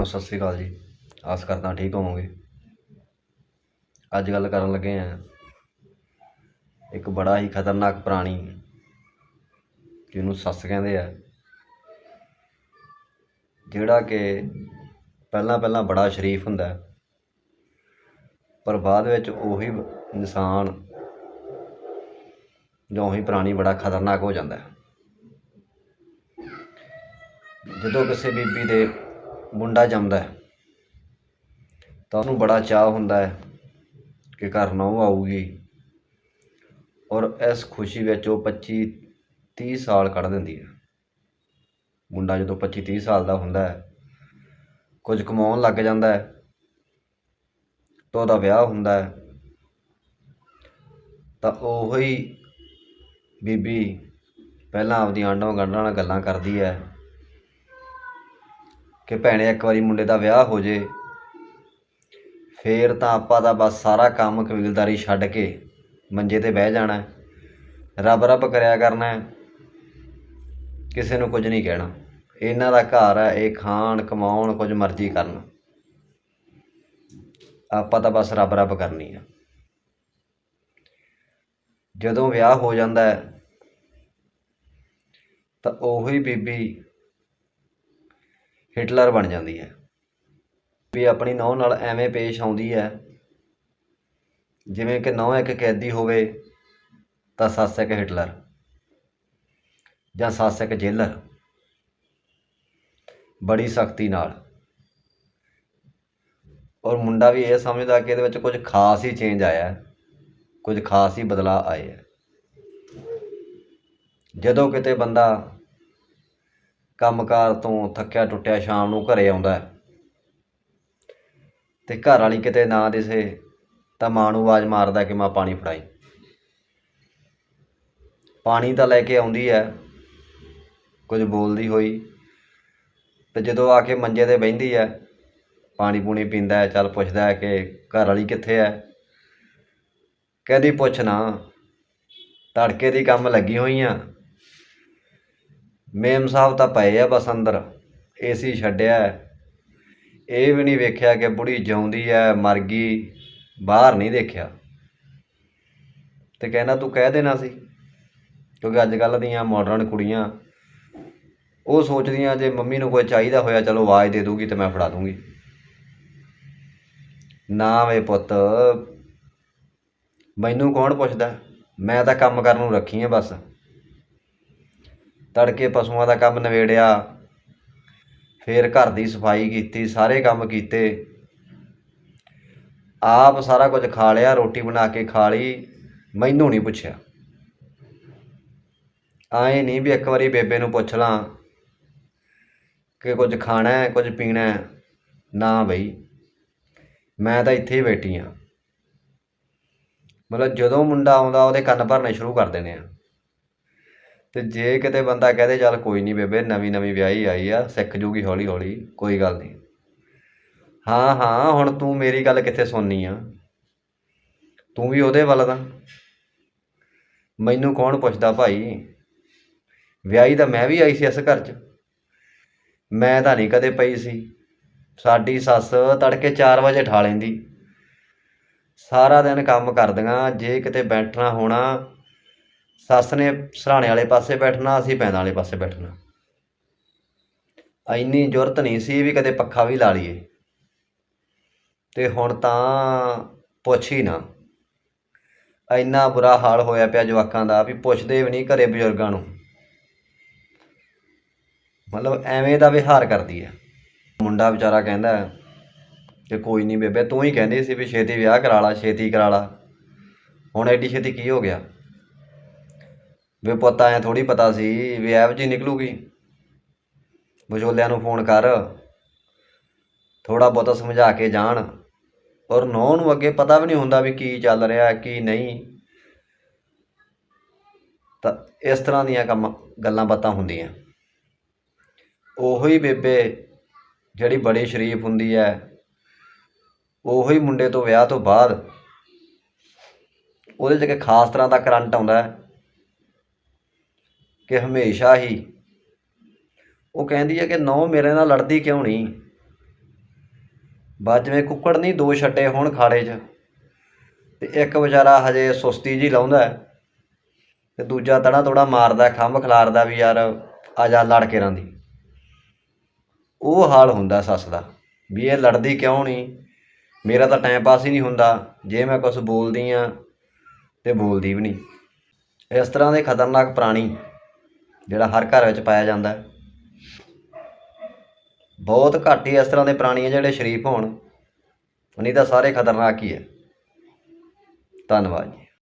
ਨੂੰ ਸਤਿ ਸ੍ਰੀ ਅਕਾਲ ਜੀ। ਆਸ ਕਰਦਾ ਠੀਕ ਹੋਵੋਗੇ। ਅੱਜ ਗੱਲ ਕਰਨ ਲੱਗੇ ਆ ਇੱਕ ਬੜਾ ਹੀ ਖਤਰਨਾਕ ਪ੍ਰਾਣੀ, ਜਿਹਨੂੰ ਸੱਸ ਕਹਿੰਦੇ ਆ, ਜਿਹੜਾ ਕਿ ਪਹਿਲਾਂ ਪਹਿਲਾਂ ਬੜਾ ਸ਼ਰੀਫ ਹੁੰਦਾ ਪਰ ਬਾਅਦ ਵਿੱਚ ਉਹੀ ਇਨਸਾਨ ਜਾਂ ਉਹੀ ਪ੍ਰਾਣੀ ਬੜਾ ਖਤਰਨਾਕ ਹੋ ਜਾਂਦਾ ਜਦੋਂ ਕਿਸੇ ਬੀਬੀ ਦੇ ਮੁੰਡਾ ਜੰਮਦਾ ਤਾਂ ਉਹਨੂੰ ਬੜਾ ਚਾਅ ਹੁੰਦਾ ਹੈ ਕਿ ਘਰ ਨਹੁੰ ਆਊਗੀ ਔਰ ਇਸ ਖੁਸ਼ੀ ਵਿੱਚ ਉਹ 25 30 ਸਾਲ ਕੱਢ ਦਿੰਦੀ ਹੈ। ਮੁੰਡਾ ਜਦੋਂ 25 30 ਸਾਲ ਦਾ ਹੁੰਦਾ ਹੈ, ਕੁਝ ਕਮਾਉਣ ਲੱਗ ਜਾਂਦਾ ਹੈ, ਤਾਂ ਉਹਦਾ ਵਿਆਹ ਹੁੰਦਾ ਹੈ, ਤਾਂ ਉਹ ਹੀ ਬੀਬੀ ਪਹਿਲਾਂ ਆਪਦੀ ਆਂਡੋਂ ਗੰਢਾਂ ਨਾਲ ਗੱਲਾਂ ਕਰਦੀ ਹੈ ਕਿ ਭੈਣੇ ਇੱਕ ਵਾਰੀ ਮੁੰਡੇ ਦਾ ਵਿਆਹ ਹੋ ਜੇ, ਫੇਰ ਤਾਂ ਆਪਾਂ ਦਾ ਬਸ ਸਾਰਾ ਕੰਮ ਕਬੀਲਦਾਰੀ ਛੱਡ ਕੇ ਮੰਜੇ ਤੇ ਬਹਿ ਜਾਣਾ ਰੱਬ ਰੱਬ ਕਰਿਆ ਕਰਨਾ ਕਿਸੇ ਨੂੰ ਕੁਝ ਨਹੀਂ ਕਹਿਣਾ। ਇਹਨਾਂ ਦਾ ਘਰ ਹੈ, ਇਹ ਖਾਣ, ਕਮਾਉਣ, ਕੁਝ ਮਰਜ਼ੀ ਕਰਨ। ਆਪਾਂ ਤਾਂ ਬਸ ਰੱਬ ਰੱਬ ਕਰਨੀ ਆ ਜਦੋਂ ਵਿਆਹ ਹੋ ਜਾਂਦਾ ਹੈ, ਤਾਂ ਉਹੀ ਬੀਬੀ ਹਿਟਲਰ ਬਣ ਜਾਂਦੀ ਹੈ। ਵੀ ਆਪਣੀ ਨੌਂ ਨਾਲ ਐਵੇਂ ਪੇਸ਼ ਆਉਂਦੀ ਹੈ, ਜਿਵੇਂ ਕਿ ਨੌਂ ਇੱਕ ਕੈਦੀ ਹੋਵੇ, ਤਾਂ ਸੱਸ ਇੱਕ ਹਿਟਲਰ ਜਾਂ ਸੱਸ ਇੱਕ ਜੇਲਰ। ਬੜੀ ਸਖਤੀ ਨਾਲ। ਔਰ ਮੁੰਡਾ ਵੀ ਇਹ ਸਮਝਦਾ ਕਿ ਇਹਦੇ ਵਿੱਚ ਕੁਝ ਖਾਸ ਹੀ ਚੇਂਜ ਆਇਆ ਕੁਝ ਖਾਸ ਹੀ ਬਦਲਾਅ ਆਏ ਹੈ। ਜਦੋਂ ਕਿਤੇ ਬੰਦਾ ਕੰਮਕਾਰ ਤੋਂ ਥੱਕਿਆ ਟੁੱਟਿਆ ਸ਼ਾਮ ਨੂੰ ਘਰੇ ਆਉਂਦਾ ਹੈ। ਤੇ ਘਰ ਵਾਲੀ ਕਿਤੇ ਨਾ ਦਿਸੇ ਤਾਂ ਮਾਂ ਨੂੰ ਆਵਾਜ਼ ਮਾਰਦਾ ਕਿ ਮਾਂ ਪਾਣੀ ਫੜਾਈ। ਪਾਣੀ ਤਾਂ ਲੈ ਕੇ ਆਉਂਦੀ ਹੈ। ਕੁਝ ਬੋਲਦੀ ਹੋਈ ਤੇ ਜਦੋਂ ਆ ਕੇ ਮੰਜੇ ਤੇ ਬਹਿੰਦੀ ਹੈ, ਪਾਣੀ ਪੂਣੀ ਪੀਂਦਾ ਹੈ, ਚੱਲ ਪੁੱਛਦਾ ਹੈ ਕਿ ਘਰ ਵਾਲੀ ਕਿੱਥੇ ਹੈ? ਕਹਿੰਦੀ, ਪੁੱਛ ਨਾ, ਤੜਕੇ ਦੀ ਕੰਮ ਲੱਗੀ ਹੋਈ ਆ। ਮੇਮ ਸਾਹਿਬ ਤਾਂ ਪਏ ਆ ਬਸ ਅੰਦਰ, ਏਸੀ ਛੱਡਿਆ ਇਹ ਵੀ ਨਹੀਂ ਵੇਖਿਆ ਕਿ ਬੁੜੀ ਜਿਉਂਦੀ ਐ ਮਰ ਗਈ, ਬਾਹਰ ਨਹੀਂ ਦੇਖਿਆ। ਤੇ ਕਹਿੰਦਾ, ਤੂੰ ਕਹਿ ਦੇਣਾ ਸੀ? ਕਿਉਂਕਿ ਅੱਜ ਕੱਲ੍ਹ ਦੀਆਂ ਮਾਡਰਨ ਕੁੜੀਆਂ ਉਹ ਸੋਚਦੀਆਂ ਜੇ ਮੰਮੀ ਨੂੰ ਕੋਈ ਚਾਹੀਦਾ ਹੋਇਆ, ਚਲੋ ਆਵਾਜ਼ ਦੇ ਦੂਗੀ ਤੇ ਮੈਂ ਫੜਾ ਦੂੰਗੀ। ਨਾ ਵੇ ਪੁੱਤ, ਮੈਨੂੰ ਕੌਣ ਪੁੱਛਦਾ? ਮੈਂ ਤਾਂ ਕੰਮ ਕਰਨ ਨੂੰ ਰੱਖੀ ਆ ਬਸ। ਤੜਕੇ ਪਸ਼ੂਆਂ ਦਾ ਕੰਮ ਨਵੇੜਿਆ ਫਿਰ ਘਰ ਦੀ ਸਫ਼ਾਈ ਕੀਤੀ, ਸਾਰੇ ਕੰਮ ਕੀਤੇ। ਆਪ ਸਾਰਾ ਕੁਝ ਖਾ ਲਿਆ, ਰੋਟੀ ਬਣਾ ਕੇ ਖਾ ਲਈ, ਮੈਨੂੰ ਨਹੀਂ ਪੁੱਛਿਆ। ਆਏ ਨਹੀਂ ਵੀ ਇੱਕ ਵਾਰੀ ਬੇਬੇ ਨੂੰ ਪੁੱਛ ਲਾਂ ਕਿ ਕੁਝ ਖਾਣਾ ਹੈ, ਕੁਝ ਪੀਣਾ ਹੈ। ਨਾ ਬਈ, ਮੈਂ ਤਾਂ ਇੱਥੇ ਹੀ ਬੈਠੀ ਆ। ਮਤਲਬ ਜਦੋਂ ਮੁੰਡਾ ਆਉਂਦਾ, ਉਹਦੇ ਕੰਨ ਭਰਨੇ ਸ਼ੁਰੂ ਕਰ ਦੇਣੇ ਆ। ਅਤੇ ਜੇ ਕਿਤੇ ਬੰਦਾ ਕਹਿ ਦੇ ਚੱਲ ਕੋਈ ਨਹੀਂ ਬੇਬੇ, ਨਵੀਂ ਨਵੀਂ ਵਿਆਹੀ ਆਈ ਆ, ਸਿੱਖ ਜੂਗੀ ਹੌਲੀ ਹੌਲੀ, ਕੋਈ ਗੱਲ ਨਹੀਂ ਹਾਂ ਹਾਂ, ਹੁਣ ਤੂੰ ਮੇਰੀ ਗੱਲ ਕਿੱਥੇ ਸੁਣਨੀ ਆ? ਤੂੰ ਵੀ ਉਹਦੇ ਵੱਲ ਦਾ। ਮੈਨੂੰ ਕੌਣ ਪੁੱਛਦਾ ਭਾਈ? ਵਿਆਹੀ ਤਾਂ ਮੈਂ ਵੀ ਆਈ ਸੀ ਇਸ ਘਰ 'ਚ। ਮੈਂ ਤਾਂ ਨਹੀਂ ਕਦੇ ਪਈ ਸੀ। ਸਾਡੀ ਸੱਸ ਤੜਕੇ 4 ਵਜੇ ਠਾ ਲੈਂਦੀ। ਸਾਰਾ ਦਿਨ ਕੰਮ ਕਰਦੀਆਂ, ਜੇ ਕਿਤੇ ਬੈਠਣਾ ਹੋਣਾ ਸੱਸ ਨੇ ਸਰਾਣੇ ਵਾਲੇ ਪਾਸੇ ਬੈਠਣਾ, ਅਸੀਂ ਪੈਂਦਾ ਵਾਲੇ ਪਾਸੇ ਬੈਠਣਾ। ਇੰਨੀ ਜ਼ਰੂਰਤ ਨਹੀਂ ਸੀ ਵੀ ਕਦੇ ਪੱਖਾ ਵੀ ਲਾ ਲਈਏ। ਤੇ ਹੁਣ ਤਾਂ ਪੁੱਛ ਹੀ ਨਾ। ਇੰਨਾ ਬੁਰਾ ਹਾਲ ਹੋਇਆ ਪਿਆ ਜਵਾਕਾਂ ਦਾ ਵੀ ਪੁੱਛਦੇ ਵੀ ਨਹੀਂ ਘਰੇ ਬਜ਼ੁਰਗਾਂ ਨੂੰ। ਮਤਲਬ ਐਵੇਂ ਦਾ ਵਿਹਾਰ ਕਰਦੀ ਹੈ ਮੁੰਡਾ ਵਿਚਾਰਾ ਕਹਿੰਦਾ ਕਿ ਕੋਈ ਨਹੀਂ ਬੇਬੇ, ਤੂੰ ਹੀ ਕਹਿੰਦੀ ਸੀ ਵੀ ਛੇਤੀ ਵਿਆਹ ਕਰਾ ਲਾ, ਛੇਤੀ ਕਰਾ ਲਾ। ਹੁਣ ਐਡੀ ਛੇਤੀ ਕੀ ਹੋ ਗਿਆ? ਵੇ ਪੁੱਤ ਐ ਥੋੜੀ ਪਤਾ ਸੀ ਵੀ ਐਬ ਜੀ ਨਿਕਲੂਗੀ। ਵਿਚੋਲਿਆਂ ਨੂੰ ਫੋਨ ਕਰ। ਥੋੜਾ ਬਹੁਤਾ ਸਮਝਾ ਕੇ ਜਾਣ। ਔਰ ਨੌ ਨੂੰ ਅੱਗੇ ਪਤਾ ਵੀ ਨਹੀਂ ਹੁੰਦਾ ਵੀ ਕੀ ਚੱਲ ਰਿਹਾ, ਕੀ ਨਹੀਂ। ਤਾਂ ਇਸ ਤਰ੍ਹਾਂ ਦੀਆਂ ਕੰਮ, ਗੱਲਾਂ ਬਾਤਾਂ ਹੁੰਦੀਆਂ। ਉਹੀ ਬੇਬੇ ਜਿਹੜੀ ਬੜੀ ਸ਼ਰੀਫ ਹੁੰਦੀ ਹੈ ਉਹੀ ਮੁੰਡੇ ਤੋਂ ਵਿਆਹ ਤੋਂ ਬਾਅਦ ਉਹਦੇ 'ਚ ਕਿ ਖਾਸ ਤਰ੍ਹਾਂ ਦਾ ਕਰੰਟ ਆਉਂਦਾ। ਹੈ ਕਿ ਹਮੇਸ਼ਾ ਹੀ। ਉਹ ਕਹਿੰਦੀ ਹੈ ਕਿ ਨੌ ਮੇਰੇ ਨਾਲ ਲੜਦੀ ਕਿਉਂ ਨਹੀਂ? ਬਸ ਜਿਵੇਂ ਕੁੱਕੜ ਨਹੀਂ ਦੋ ਛੱਡੇ ਹੋਣ ਖਾੜੇ 'ਚ। ਤੇ ਇੱਕ ਵਿਚਾਰਾ ਹਜੇ ਸੁਸਤੀ ਜੀ ਲਾਉਂਦਾ ਹੈ। ਤੇ ਦੂਜਾ ਤੜਾ ਤੋੜਾ ਮਾਰਦਾ ਖੰਭ ਖਿਲਾਰਦਾ ਵੀ ਯਾਰ ਆ ਜਾ ਲੜ ਕੇ ਰਾਂ ਦੀ ਉਹ ਹਾਲ ਹੁੰਦਾ ਸੱਸ ਦਾ, ਵੀ ਇਹ ਲੜਦੀ ਕਿਉਂ ਨਹੀਂ? ਮੇਰਾ ਤਾਂ ਟਾਈਮ ਪਾਸ ਹੀ ਨਹੀਂ ਹੁੰਦਾ, ਜੇ ਮੈਂ ਕੁਝ ਬੋਲਦੀ ਆ ਤੇ ਬੋਲਦੀ ਵੀ ਨਹੀਂ। ਇਸ ਤਰ੍ਹਾਂ ਦੇ ਖਤਰਨਾਕ ਪ੍ਰਾਣੀ ਜਿਹੜਾ ਹਰ ਘਰ ਵਿੱਚ ਪਾਇਆ ਜਾਂਦਾ। ਹੈ ਬਹੁਤ ਘੱਟ ਹੀ ਇਸ ਤਰ੍ਹਾਂ ਦੇ ਪ੍ਰਾਣੀ ਆ ਜਿਹੜੇ ਸ਼ਰੀਫ ਹੋਣ। ਨਹੀਂ ਤਾਂ ਸਾਰੇ ਖਤਰਨਾਕ ਹੀ ਹੈ ਧੰਨਵਾਦ ਜੀ।